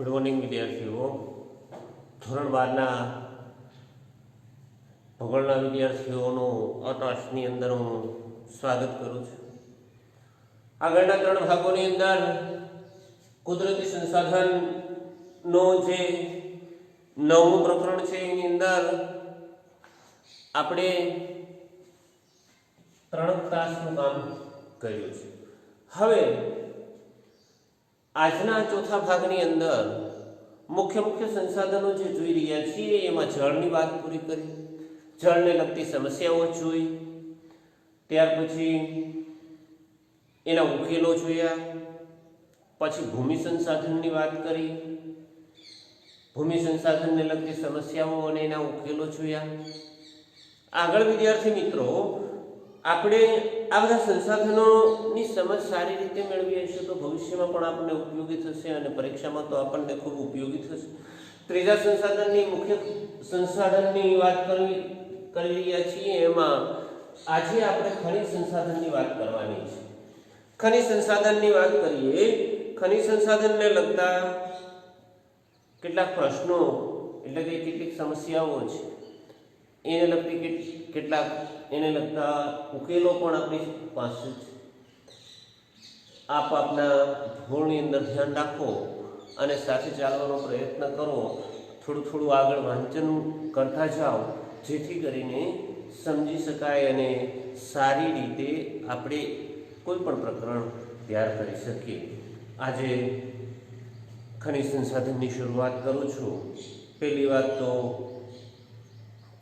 Good morning વિદ્યાર્થીઓ ધોરણ બારના ભૂગોળના વિદ્યાર્થીઓનું અટાશની અંદર હું સ્વાગત કરું છું. આગળના ત્રણ ભાગોની અંદર કુદરતી સંસાધનનો જે નવમું પ્રકરણ છે એની અંદર આપણે ત્રણ તાસનું કામ કર્યું છે. હવે આજના ચોથા ભાગની અંદર મુખ્ય મુખ્ય સંસાધનો જે જોઈ રહ્યા છીએ, એમાં જળની વાત પૂરી કરી. જળને લગતી સમસ્યાઓ જોઈ. ત્યાર પછી એના ઉકેલો જોયા. પછી ભૂમિ સંસાધનની વાત કરી. ભૂમિ સંસાધનને લગતી સમસ્યાઓ અને એના ઉકેલો જોયા. આગળ વિદ્યાર્થી મિત્રો, આપણે આ બધા સંસાધનોની સમજ સારી રીતે મેળવી હશે તો ભવિષ્યમાં પણ આપણને ઉપયોગી થશે અને પરીક્ષામાં તો આપણને ખૂબ ઉપયોગી થશે. ત્રીજા સંસાધનની મુખ્ય સંસાધનની વાત કરી કરી રહ્યા છીએ એમાં આજે આપણે ખનિજ સંસાધનની વાત કરવાની છે. ખનિજ સંસાધનની વાત કરીએ, ખનિજ સંસાધનને લગતા કેટલાક પ્રશ્નો, એટલે કે કેટલીક સમસ્યાઓ છે. એને લગતી કેટ- કેટલાક એને લગતા ઉકેલો પણ આપણી પાસે છે. આપ આપના ધોળની અંદર ધ્યાન રાખો અને સાથે ચાલવાનો પ્રયત્ન કરો. થોડું થોડું આગળ વાંચન કરતા જાઓ, જેથી કરીને સમજી શકાય અને સારી રીતે આપણે કોઈ પણ પ્રકરણ તૈયાર કરી શકીએ. આજે ખનિજ સંસાધનની શરૂઆત કરું છું. પહેલી વાત તો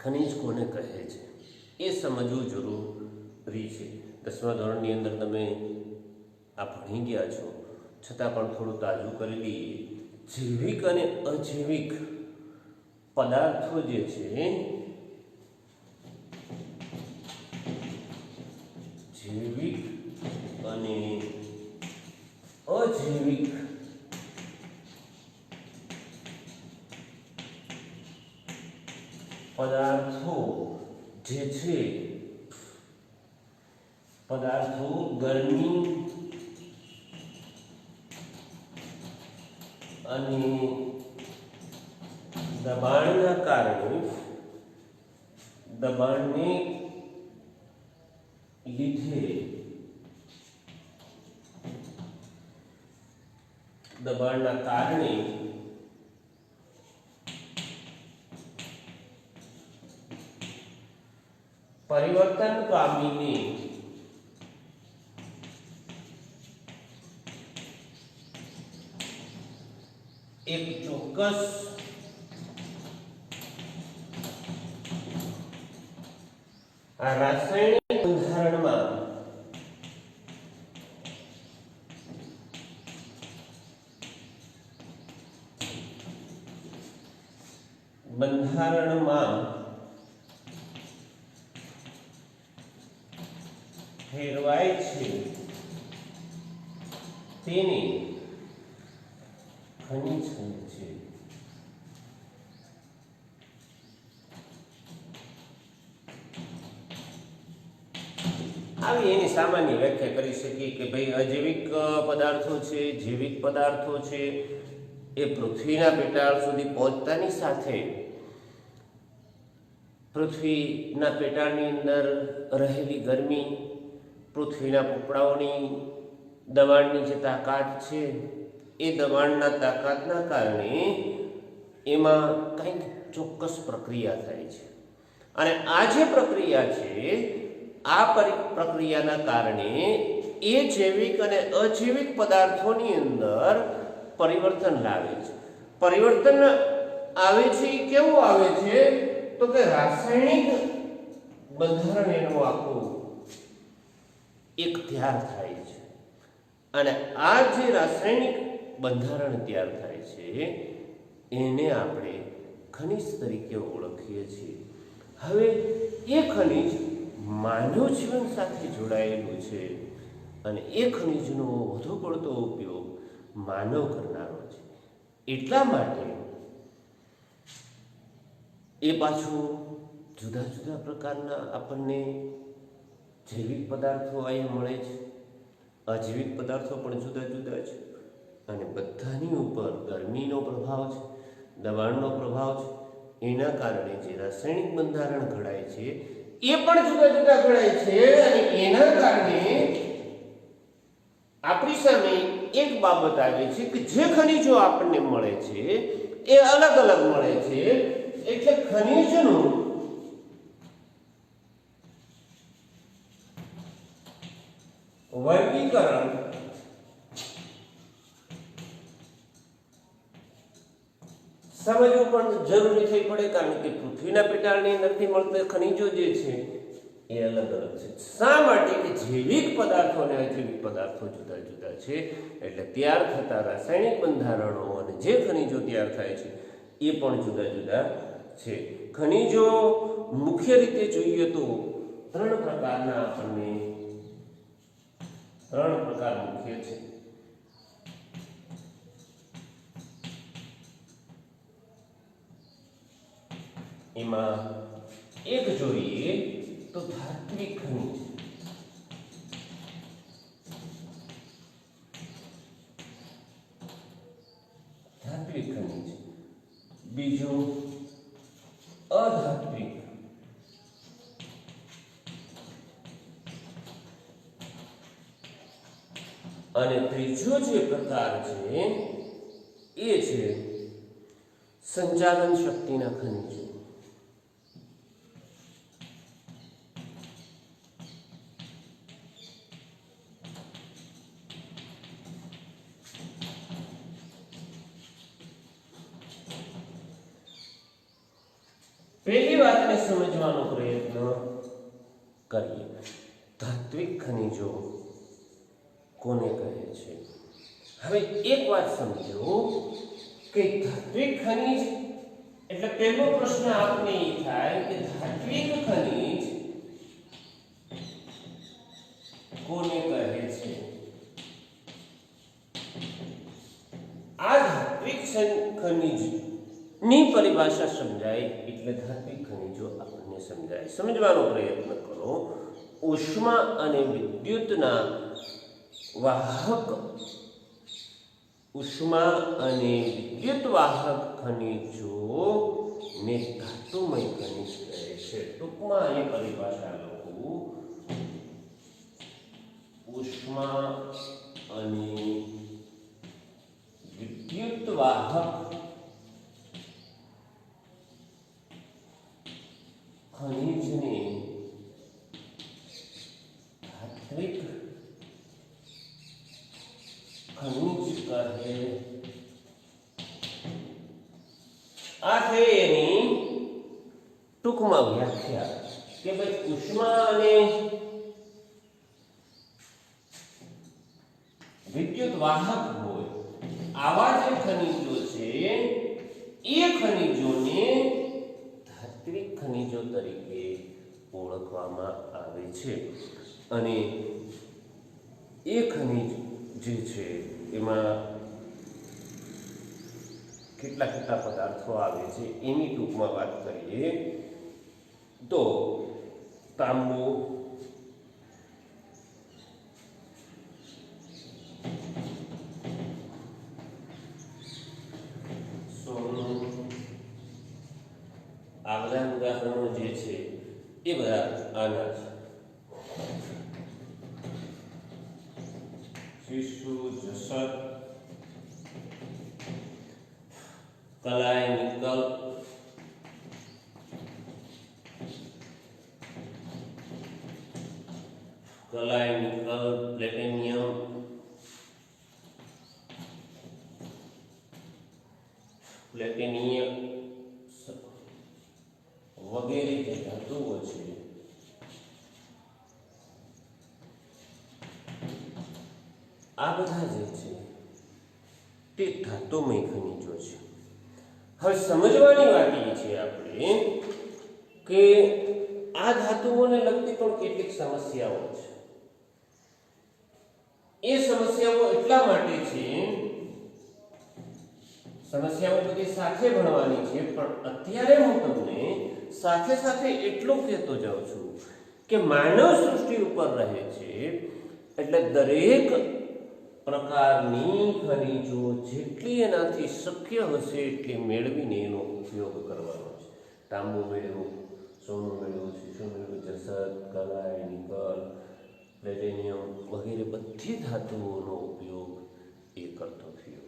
ખનિજ કોને કહે છે? એ સમજવું જરૂરી છે. દસમા ધોરણની અંદર તમે આ ભણી ગયા છો. છતાં પણ થોડું તાજું કરી લઈએ. જૈવિક અને અજૈવિક પદાર્થો જે છે, જૈવિક અને અજૈવિક પદાર્થો જે છે પદાર્થો ગરમી અને દબાણના કારણે દબાણને લીધે દબાણના કારણે પરિવર્તન પામીને એક ચોક્કસ આ રાસાયણિક ફેરવાય છે. તેને ખનિજ કહે છે. આવી એની સામાન્ય વ્યાખ્યા કરી શકીએ કે ભાઈ અજૈવિક પદાર્થો છે, જૈવિક પદાર્થો છે, એ પૃથ્વીના પેટાળ સુધી પહોંચતાની સાથે પૃથ્વીના પેટાળની અંદર રહેલી ગરમી પૃથ્વીના પોપડાઓની દબાણની જે તાકાત છે, એ દબાણના તાકાતના કારણે એમાં કંઈક ચોક્કસ પ્રક્રિયા થાય છે. અને આ જે પ્રક્રિયા છે, આ પરી- પ્રક્રિયાના કારણે એ જૈવિક અને અજૈવિક પદાર્થોની અંદર પરિવર્તન લાવે છે. પરિવર્તન આવે છે કેવું આવે છે? તો કે રાસાયણિક બંધારણ એનું આખું એક તૈયાર થાય છે. અને આ જે રાસાયણિક બંધારણ તૈયાર થાય છે, એને આપણે ખનિજ તરીકે ઓળખીએ છીએ. હવે એ ખનિજ માનવ જીવન સાથે જોડાયેલું છે અને એ ખનિજનો વધુ પડતો ઉપયોગ માનવ કરનારો છે. એટલા માટે એ પાછું જુદા જુદા પ્રકારના આપણને જૈવિક પદાર્થો અહીંયા મળે છે. અજૈવિક પદાર્થો પણ જુદા જુદા છે અને બધાની ઉપર ગરમીનો પ્રભાવ છે, દબાણનો પ્રભાવ છે. એના કારણે જે રાસાયણિક બંધારણ ઘડાય છે, એ પણ જુદા જુદા ઘડાય છે અને એના કારણે આપણી સામે એક બાબત આવે છે કે જે ખનિજો આપણને મળે છે, એ અલગ અલગ મળે છે. એટલે ખનિજનું વર્ગીકરણ. સમજવું પણ જરૂરી થઈ પડે, કારણ કે પૃથ્વીના પેટાળની અંદરથી મળતા ખનિજો જે છે, એ અલગ અલગ છે. શા માટે? કે જૈવિક પદાર્થો અને અજૈવિક પદાર્થો જુદા જુદા છે, એટલે તૈયાર થતા રાસાયણિક બંધારણો અને જે ખનિજો તૈયાર થાય છે, એ પણ જુદા જુદા છે. ખનિજો મુખ્ય રીતે જોઈએ તો ત્રણ પ્રકારના આપણને ત્રણ પ્રકાર મુખ્ય છે. એમાં એક જોઈએ તો ધાત્વિક ખનિજ ધાત્વિક ખનિજ બીજું અધાત્વિક અને જે પ્રકાર છે, એ છે સંચાલન શક્તિના ખનિજો. પહેલી વાતને સમજવાનો પ્રયત્ન કરીએ. ધાત્વિક ખનિજો કોને કહે છે? હવે એક વાત સમજો કે ધાત્વિક ખનિજ, એટલે પહેલો પ્રશ્ન આપને એ થાય કે ધાત્વિક ખનિજ કોને કહે છે? આ ધાત્વિક સં- ખનિજની પરિભાષા સમજાય એટલે ધાત્વિક ખનિજો આપણને સમજાય. સમજવાનો પ્રયત્ન કરો. ઉષ્મા અને વિદ્યુતના વાહક ઉષ્મા અને વિદ્યુત વાહક ખનિજો ને ધાતુમય ખનિજ કહે છે. ટૂંકમાં એ પરિભાષા લખું. ઉષ્મા અને વિદ્યુત વાહક ખનિજને ધાત્વિક ખનિજ કહે આ થઈ એની ટૂંકમાં વ્યાખ્યા કે ભાઈ ઉષ્મા અને વિદ્યુત વાહક હોય આવા જે ખનિજો છે એ ખનિજોને ધાત્વિક ખનિજો તરીકે ઓળખવામાં આવે છે અને એ ખનિજ જે છે એમાં કેટલા કેટલા પદાર્થો આવે છે એની ટૂંકમાં વાત કરીએ તો તાંબુ સોનું આ બધા ઉદાહરણો જે છે એ બધા આના છે શિશુ જસર કલાય નિકલ કલાય નિકલ પ્લેટિનિયમ પ્લેટિનિયમ વગેરે જે ધાતુઓ છે આ બધા જે છે, તે ધાતુમય ખનિજો છે. હવે સમજવાની વાત એ છે આપણે કે આ ધાતુઓને લગતી પણ કેટલીક સમસ્યાઓ છે. એ સમસ્યાઓ એટલા માટે છે, સમસ્યાઓ બધી સાથે ભણવાની છે, પણ અત્યારે હું તમને સાથે સાથે એટલું કહેતો જાઉં છું કે માનવ સૃષ્ટિ ઉપર રહે છે, એટલે દરેક પ્રકારની ખનીજો જેટલી એનાથી શક્ય હશે એટલી મેળવીને એનો ઉપયોગ કરવાનો છે. તાંબુ મેળવ્યું સોનું મેળવ્યું શીશો મેળવ્યું જસદ કલાય નિકલ, પ્લેટેનિયમ વગેરે બધી ધાતુઓનો ઉપયોગ એ કરતો થયો.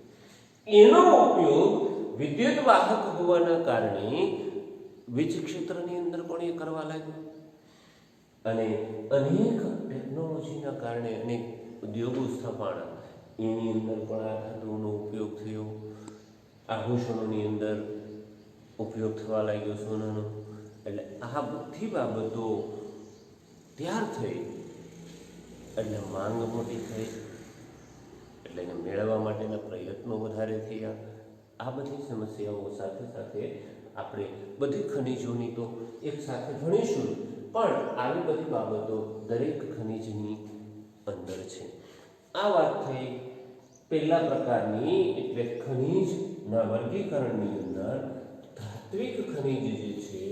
એનો ઉપયોગ વિદ્યુત વાહક હોવાના કારણે વીજ ક્ષેત્રની અંદર પણ એ કરવા લાગ્યો. અને અનેક ટેકનોલોજીના કારણે અનેક ઉદ્યોગો સ્થપાણા એની અંદર પણ આ ધાતુઓનો ઉપયોગ થયો. આભૂષણોની અંદર ઉપયોગ થવા લાગ્યો સોનાનો. એટલે આ બધી બાબતો ત્યાર થઈ. એટલે માંગ મોટી થઈ. એટલે એને મેળવવા માટેના પ્રયત્નો વધારે થયા. આ બધી સમસ્યાઓ સાથે સાથે આપણે બધી ખનિજોની તો એક સાથે ભણીશું. પણ આવી બધી બાબતો દરેક ખનિજની અંદર છે. આ વાત થઈ પહેલા પ્રકારની એટલે ખનિજના વર્ગીકરણની અંદર ધાત્વિક ખનિજ જે છે,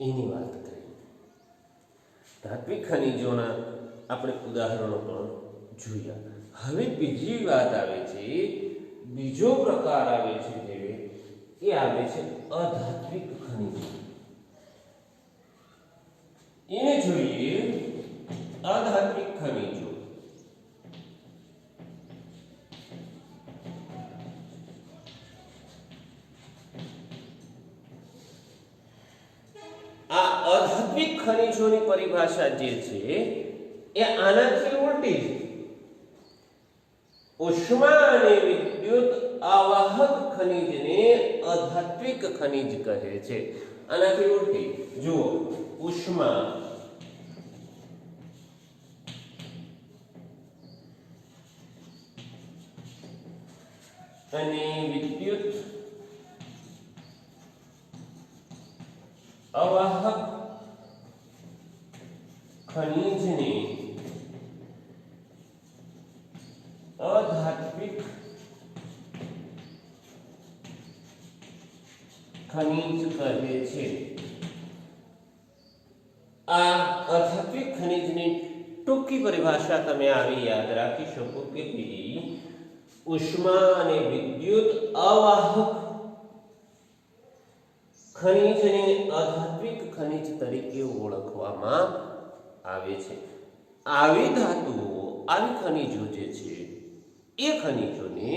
એની વાત કરી. ધાત્વિક ખનિજોના આપણે ઉદાહરણો પણ જોયા. હવે બીજી વાત આવે છે, બીજો પ્રકાર આવે છે જે, એ આવે છે અધાત્વિક ખનિજ. એને જોઈએ અધાત્વિક ખનિજો. જે છે, એ આનાથી ઉલટી છે. ઉષ્મા અને વિદ્યુત આવાહક ખનિજને અધાત્વિક ખનિજ કહે છે. આનાથી ઉલટી, જુઓ, ઉષ્મા. અને વિદ્યુત અવાહક ખનિજને અધાત્વિક ખનિજ કહે છે. આ અધાત્વિક ખનિજની ટૂંકી પરિભાષા તમે આવી યાદ રાખી શકો કે ઉષ્મા અને વિદ્યુત અવાહક ખનિજને અધાત્વિક ખનિજ તરીકે ઓળખવામાં આવે છે. આવી ધાતુઓ આવી ખનિજો જે છે, એ ખનિજોને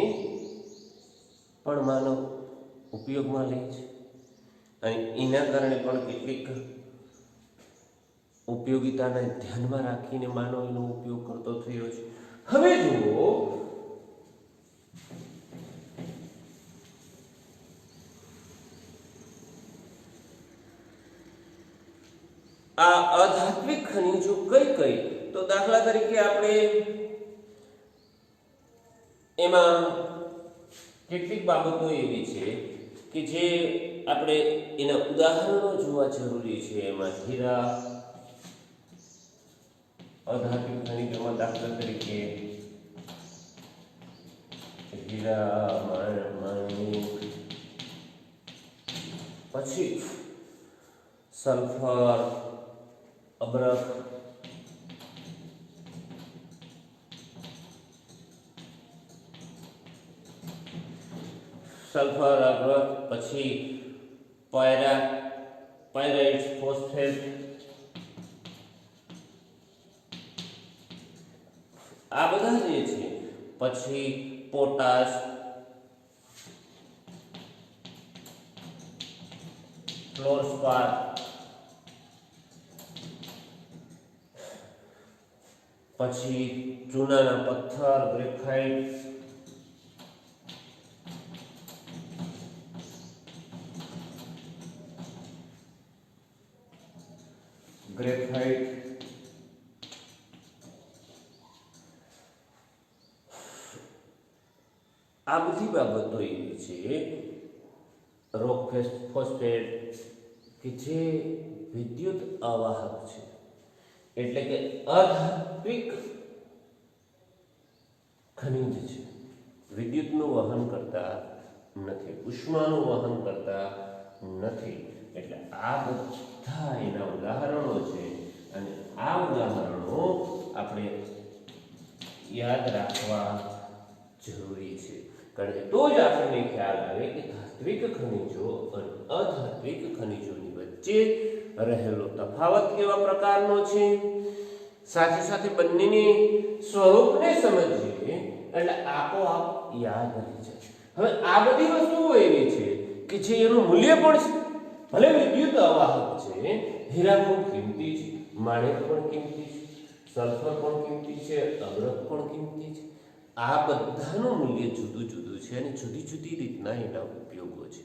પણ માનવ ઉપયોગમાં લે છે. અને એના કારણે પણ કેટલીક ઉપયોગિતાને ધ્યાનમાં રાખીને માનવ એનો ઉપયોગ કરતો થયો છે. હવે જુઓ તરીકે આપણે એમાં કેટલીક બાબતો એવી છે કે જે આપણે એના ઉદાહરણો જોવા જરૂરી છે. એમાં હીરા અધાતુ ખનિજોમાં દાખલા તરીકે હીરા માણ- માણિક પછી સલ્ફર, અબરખ સલ્ફર અબરખ પછી પાયરા, પાયરાઇટ, ફોસ્ફેટ. આ બધા જે છે, પછી પોટાશ. ફ્લોરસ્પાર પછી ચૂનાના પથ્થર, ગ્રેફાઇટ. ગ્રેફાઇટ આ બધી બાબતો એવી છે રોક ફોસ્ફેટ કે જે વિદ્યુત અવાહક છે. એટલે કે અધાત્વિક ખનિજ છે. વિદ્યુતનું વહન કરતા નથી, ઉષ્માનું વહન કરતા નથી. એટલે આ બધા એના ઉદાહરણો છે અને આ ઉદાહરણો આપણે યાદ રાખવા જરૂરી છે. કારણ કે તો જ આપણને ખ્યાલ આવે કે ધાત્વિક ખનિજો અને અધાત્વિક ખનિજોની વચ્ચે રહેલો તફાવત કેવા પ્રકારનો છે? સાથે સાથે બંનેની સ્વરૂપને સમજીએ એટલે આપોઆપ યાદ રહી જાય. હવે આ બધી વસ્તુઓ એવી છે કે જે એનું મૂલ્ય પણ છે. ભલે વિદ્યુત અવાહક છે, હીરા પણ કિંમતી છે, માણેક પણ કિંમતી છે, સલ્ફર પણ કિંમતી છે, અમૃત પણ કિંમતી છે. આ બધાનું મૂલ્ય જુદું જુદું છે અને જુદી જુદી રીતના એના ઉપયોગો છે.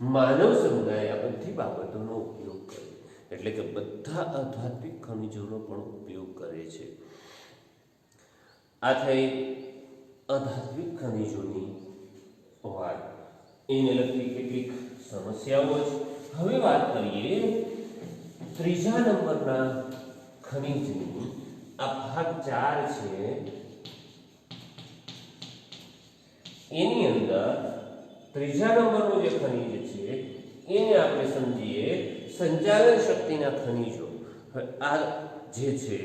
માનવ સમુદાય આ બધી બાબતોનો ઉપયોગ કરે એટલે કે બધા આધ્યાત્મિક ખનિજોનો પણ ઉપયોગ કરે છે. આ થઈ આધ્યાત્મિક ખનિજોની વાત. એને લગતી કેટલીક સમસ્યાઓ છે હવે વાત કરીએ ત્રીજા નંબરના ખનિજની. આ ભાગ ચાર છે. એની અંદર ત્રીજા નંબરનું જે ખનિજ છે, એને આપણે સમજીએ સંચાલન શક્તિના ખનિજો. આ જે છે,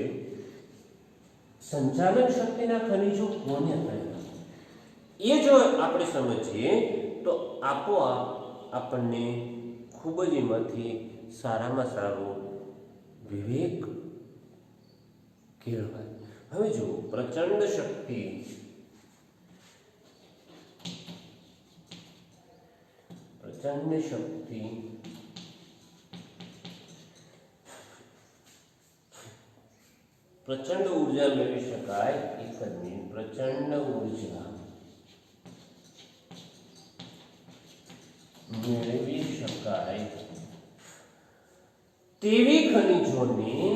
સંચાલન શક્તિના ખનિજો કોને કહેવાય? એ જો આપણે સમજીએ, તો આપોઆપ આપણને ખૂબ જ એમાંથી સારામાં સારો વિવેક કેળવાય. હવે જો પ્રચંડ શક્તિ. પ્રચંડ શક્તિ. પ્રચંડ ઊર્જા મેળવી શકાય એકની પ્રચંડ ઊર્જા. મેળવી શકાય તેવી ખનિજોની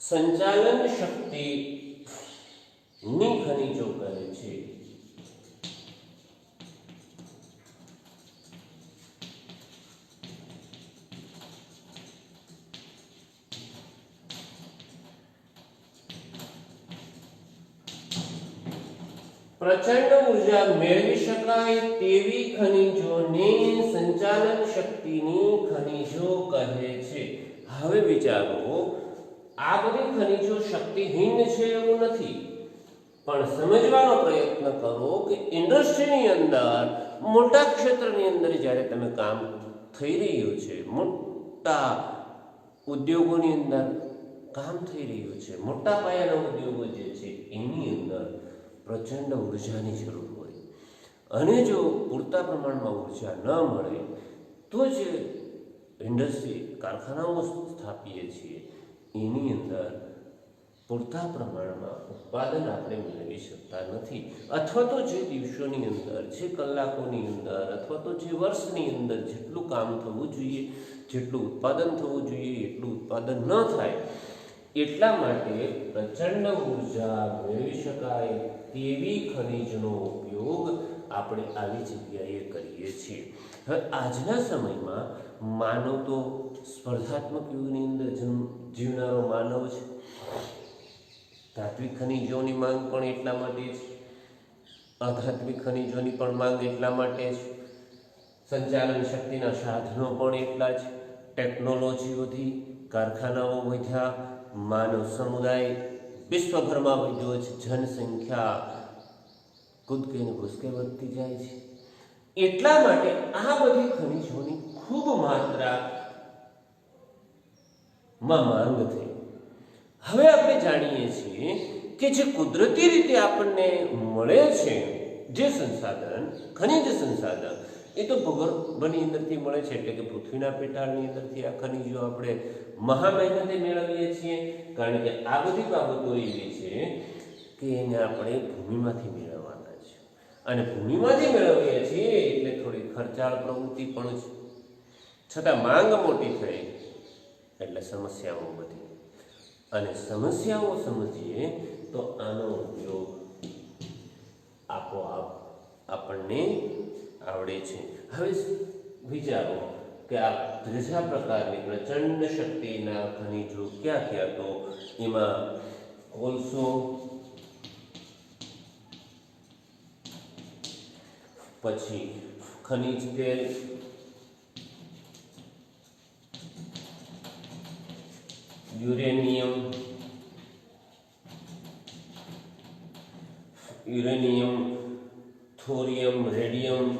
સંચાલન શક્તિ ની ખનિજો કહે છે. પ્રચંડ ઊર્જા મેળવી શકાય તેવી ખનિજોને સંચાલન શક્તિની ખનિજો કહે છે. હવે વિચારો, આ બધી ખનિજો શક્તિહીન છે એવું નથી. પણ સમજવાનો પ્રયત્ન કરો કે ઇન્ડસ્ટ્રીની અંદર, મોટા ક્ષેત્રની અંદર જ્યારે તમે કામ થઈ રહ્યું છે, મોટા ઉદ્યોગોની અંદર કામ થઈ રહ્યું છે, મોટા પાયાના ઉદ્યોગો જે છે એની અંદર પ્રચંડ ઉર્જાની જરૂર હોય. અને જો પૂરતા પ્રમાણમાં ઊર્જા ન મળે, તો જે ઇન્ડસ્ટ્રી કારખાનાઓ સ્થાપીએ છીએ, એની અંદર પૂરતા પ્રમાણમાં ઉત્પાદન આપણે મેળવી શકતા નથી. અથવા તો જે દિવસોની અંદર, જે કલાકોની અંદર, અથવા તો જે વર્ષની અંદર જેટલું કામ થવું જોઈએ, જેટલું ઉત્પાદન થવું જોઈએ, એટલું ઉત્પાદન ન થાય, એટલા માટે પ્રચંડ ઊર્જા મેળવી શકાય. તેવી ખનિજનો ઉપયોગ આપણે આવી જગ્યાએ કરીએ છીએ. હવે આજના સમયમાં માનવ તો સ્પર્ધાત્મક યુગની અંદર જીવનારો માનવ છે. ધાત્વિક ખનિજોની માંગ પણ એટલા માટે છે. આધ્યાત્મિક ખનિજોની પણ માંગ એટલા માટે છે. સંચાલન શક્તિના સાધનો પણ એટલા જ. ટેકનોલોજીઓથી કારખાનાઓ વધ્યા, માનવ સમુદાય વિશ્વભરમાં છે. જનસંખ્યા કૂદકીને ભૂસકે વધતી જાય છે. એટલા માટે આ બધી ખનિજોની ખૂબ માત્રા માં માંગ થઈ. હવે આપણે જાણીએ છીએ કે જે કુદરતી રીતે આપણને મળે છે, જે સંસાધન, ખનિજ સંસાધન એ તો ભૂગર્ભની અંદરથી મળે છે એટલે કે પૃથ્વીના પેટાળની અંદરથી આ ખનિજો આપણે મહા મહેનતે મેળવીએ છીએ, કારણ કે આ બધી બાબતો એવી છે કે એને આપણે ભૂમિમાંથી મેળવવાના છે. અને ભૂમિમાંથી મેળવીએ છીએ એટલે થોડી ખર્ચાળ પ્રવૃત્તિ પણ છે. છતાં માંગ મોટી થઈ, એટલે સમસ્યાઓ વધી. અને સમસ્યાઓ સમજીએ તો આનો ઉપયોગ આપોઆપ આપણને આવડે છે. હવે વિચારો કે આ ત્રીજા પ્રકારની પ્રચંડ શક્તિના ખનિજો ક્યાં ક્યાં તો એમાં કોલસો પછી ખનિજ તેલ, uranium uranium thorium radium.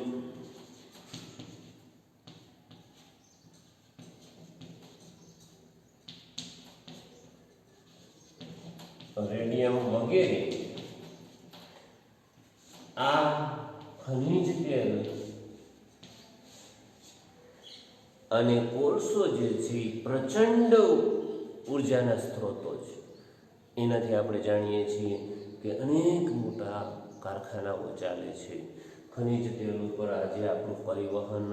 Radium વગેરે. આ ખનિજ તેલ અને કોલસો જે છે પ્રચંડ ઉર્જાના સ્ત્રોતો છે. એનાથી આપણે જાણીએ છીએ કે અનેક મોટા કારખાનાઓ ચાલે છે. ખનિજ તેલ ઉપર આજે આપણું પરિવહન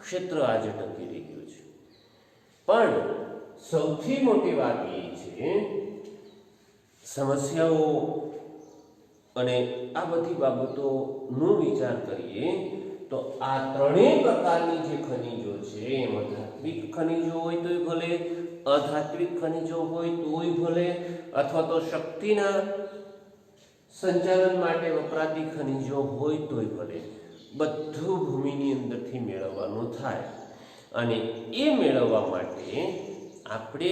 ક્ષેત્ર આજે ટકી રહ્યું છે. પણ સૌથી મોટી વાત એ છે, સમસ્યાઓ અને આ બધી બાબતોનો વિચાર કરીએ તો આ ત્રણેય પ્રકારની જે ખનિજો છે, એમાં ધાત્વિક ખનિજો હોય તોય ભલે અધાત્વિક ખનિજો હોય તોય ભલે, અથવા તો શક્તિના સંચાલન માટે વપરાતી ખનિજો હોય તોય ભલે બધું ભૂમિની અંદરથી મેળવવાનું થાય. અને એ મેળવવા માટે આપણે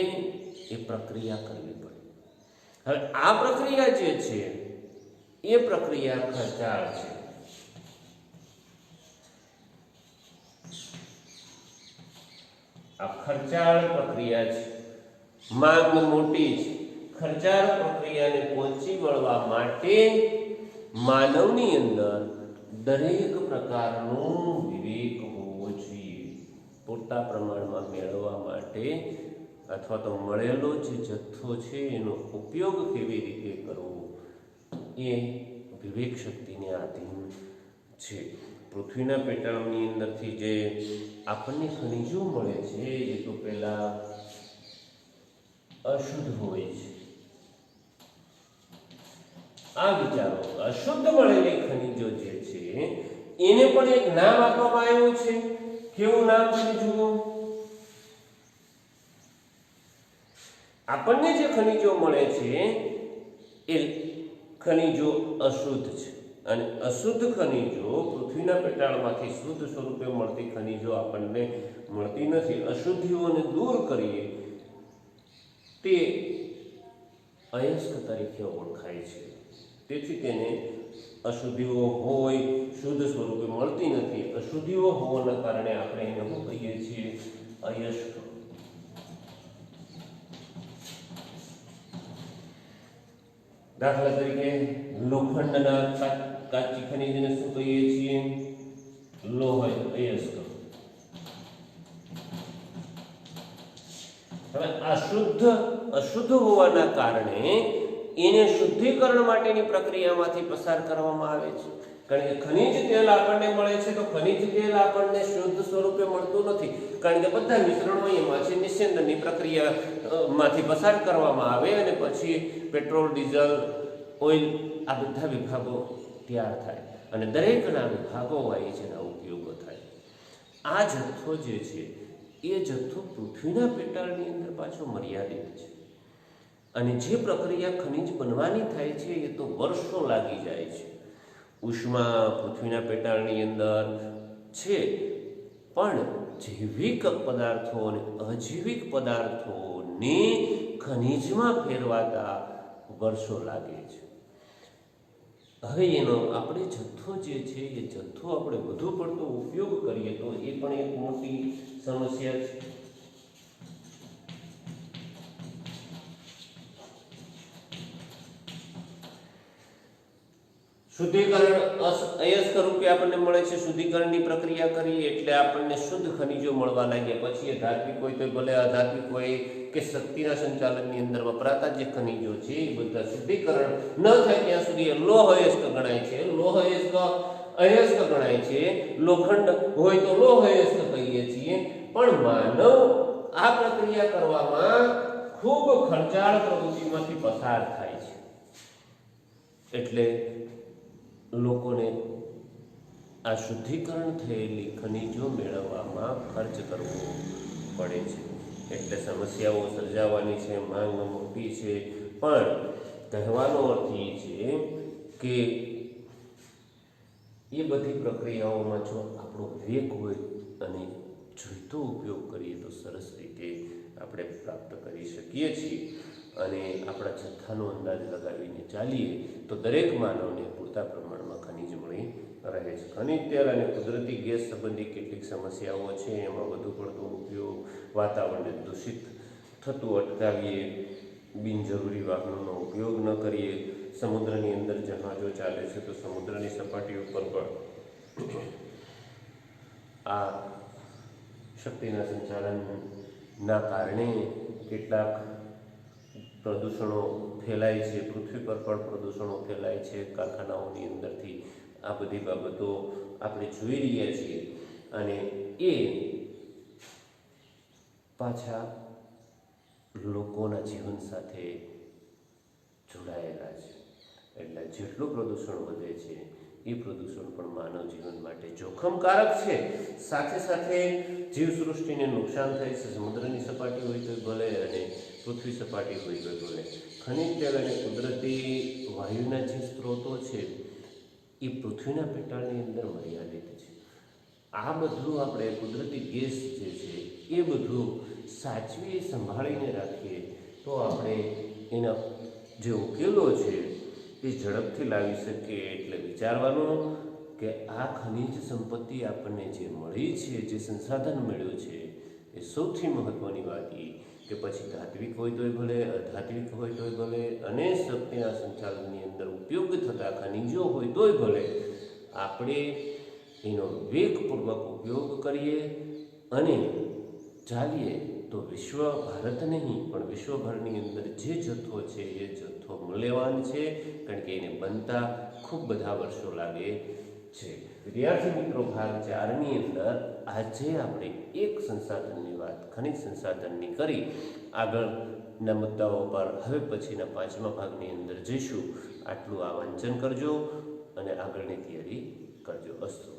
એ પ્રક્રિયા કરવી પડે. હવે આ પ્રક્રિયા જે છે, એ પ્રક્રિયા ખર્ચાળ છે. આ ખર્ચાળ પ્રક્રિયા છે. માંગ મોટી છે. ખર્ચાળ પ્રક્રિયાને પહોંચી વળવા માટે માનવની અંદર દરેક પ્રકારનો વિવેક હોવો જોઈએ. પૂરતા પ્રમાણમાં મેળવવા માટે અથવા તો મળેલો જે જથ્થો છે એનો ઉપયોગ કેવી રીતે કરવો એ વિવેક શક્તિને આધીન છે. પૃથ્વીના પેટાળની અંદરથી જે આપણને ખનિજો મળે છે એ તો પહેલાં અશુદ્ધ હોય છે. આ વિચારો. અશુદ્ધ મળેલી ખનિજો જે છે, એને પણ એક નામ આપવામાં આવ્યું છે. કેવું નામ છે જુઓ. આપણને જે ખનિજો મળે છે, એ ખનિજો અશુદ્ધ છે. અને અશુદ્ધ ખનિજો પૃથ્વીના પેટાળમાંથી શુદ્ધ સ્વરૂપે મળતી ખનિજો આપણને મળતી નથી. અશુદ્ધિઓને દૂર કરીએ, તે અયસ્ક તરીકે ઓળખાય છે. તેથી તેને અશુદ્ધિઓ હોય, શુદ્ધ સ્વરૂપે મળતી નથી. અશુદ્ધિઓ હોવાના કારણે આપણે એને શું કહીએ છીએ? અયશ દાખલા તરીકે, લોખંડના કાચ- ખનીજને શું કહીએ છીએ? લોહ અયસ્ક હવે અશુદ્ધ અશુદ્ધ હોવાના કારણે એને શુદ્ધિકરણ માટેની પ્રક્રિયામાંથી પસાર કરવામાં આવે છે. કારણ કે ખનિજ તેલ આપણને મળે છે તો ખનિજ તેલ આપણને શુદ્ધ સ્વરૂપે મળતું નથી. કારણ કે બધા મિશ્રણો એમાં છે નિસ્યંદનની પ્રક્રિયામાંથી પસાર કરવામાં આવે અને પછી પેટ્રોલ, ડીઝલ, ઓઇલ આ બધા વિભાગો તૈયાર થાય. અને દરેકના વિભાગો હોય જેના ઉપયોગો થાય. આ જથ્થો જે છે, એ જથ્થો પૃથ્વીના પેટાળની અંદર પાછો મર્યાદિત છે. અને જે પ્રક્રિયા ખનિજ બનવાની થાય છે, એ તો વર્ષો લાગી જાય છે. ઉષ્મા પૃથ્વીના પેટાળની અંદર છે, પણ જૈવિક પદાર્થો અને અજૈવિક પદાર્થોને ખનિજમાં ફેરવાતા વર્ષો લાગે છે. હવે એનો આપણે જથ્થો જે છે, એ જથ્થો આપણે વધુ પડતો ઉપયોગ કરીએ તો એ પણ એક મોટી સમસ્યા છે. શુદ્ધિકરણ અયસ્ક રૂપે આપણને મળે છે. શુદ્ધિકરણની પ્રક્રિયા કરીએ એટલે આપણને શુદ્ધ ખનિજો મળવા લાગ્યા. પછી એ ધાર્મિક હોય તો ભલે અધાર્મિક હોય કે શક્તિના સંચાલનની અંદર વપરાતા જે ખનિજો છે, એ બધા શુદ્ધિકરણ ન થાય ત્યાં સુધી લોહ અયસ્ક ગણાય છે. લોહ અયસ્ક અયસ્ક ગણાય છે. લોખંડ હોય તો લોહ અયસ્ક કહીએ છીએ. પણ માનવ આ પ્રક્રિયા કરવામાં ખૂબ ખર્ચાળ પ્રવૃત્તિમાંથી પસાર થાય છે. એટલે લોકોને આ શુદ્ધિકરણ થયેલી ખનિજો મેળવવામાં ખર્ચ કરવો પડે છે. એટલે સમસ્યાઓ સર્જાવાની છે, માંગ મોટી છે. પણ કહેવાનો અર્થ એ છે કે એ બધી પ્રક્રિયાઓમાં જો આપણો વિવેક હોય અને જોઈતો ઉપયોગ કરીએ તો સરસ રીતે આપણે પ્રાપ્ત કરી શકીએ છીએ. અને આપણા જથ્થાનો અંદાજ લગાવીને ચાલીએ તો દરેક માનવને પૂરતા પ્રમાણમાં ખનિજ મળી રહે છે. ખનિજ તેલ અને કુદરતી ગેસ સંબંધી કેટલીક સમસ્યાઓ છે. એમાં વધુ પડતો ઉપયોગ વાતાવરણને દૂષિત થતું અટકાવીએ. બિનજરૂરી વાહનોનો ઉપયોગ ન કરીએ. સમુદ્રની અંદર જહાજો ચાલે છે તો સમુદ્રની સપાટી ઉપર પણ આ શક્તિના સંચાલનના કારણે કેટલાક પ્રદૂષણો ફેલાય છે, પૃથ્વી પર પણ પ્રદૂષણો ફેલાય છે, કારખાનાઓની અંદરથી. આ બધી બાબતો આપણે જોઈ રહ્યા છીએ અને એ પાછા લોકોના જીવન સાથે જોડાયેલા છે. એટલે જેટલું પ્રદૂષણ વધે છે, એ પ્રદૂષણ પણ માનવ જીવન માટે જોખમકારક છે. સાથે સાથે જીવસૃષ્ટિને નુકસાન થાય છે, સમુદ્રની સપાટી હોય તો ભલે અને પૃથ્વી સપાટી હોય ગયો ભલે ખનિજ તેલ અને કુદરતી વાયુના જે સ્ત્રોતો છે, એ પૃથ્વીના પેટાળની અંદર મર્યાદિત છે. આ બધું આપણે કુદરતી ગેસ જે છે, એ બધું સાચવી સંભાળીને રાખીએ, તો આપણે એના જે ઉકેલો છે, એ ઝડપથી લાવી શકીએ એટલે વિચારવાનું કે આ ખનિજ સંપત્તિ આપણને જે મળી છે, જે સંસાધન મળ્યું છે, એ સૌથી મહત્ત્વની વાત એ કે પછી ધાત્વિક હોય તોય ભલે, અધાત્વિક હોય તોય ભલે, અને શક્તિના સંચાલનની અંદર ઉપયોગ થતા ખનિજો હોય તોય ભલે, આપણે એનો વેગપૂર્વક ઉપયોગ કરીએ અને ચાલીએ તો વિશ્વ ભારત નહીં, પણ વિશ્વભરની અંદર જે જથ્થો છે એ જથ્થો મૂલ્યવાન છે, કારણ કે એને બનતા ખૂબ બધા વર્ષો લાગે. છે. વિદ્યાર્થી મિત્રો ભાગ ચારની અંદર આજે આપણે એક સંસાધનની વાત, ખનિજ સંસાધનની કરી. આગળના મુદ્દાઓ પર હવે પછીના પાંચમા ભાગની અંદર જઈશું. આટલું આ વાંચન કરજો અને આગળની તૈયારી કરજો. અસ્તુ.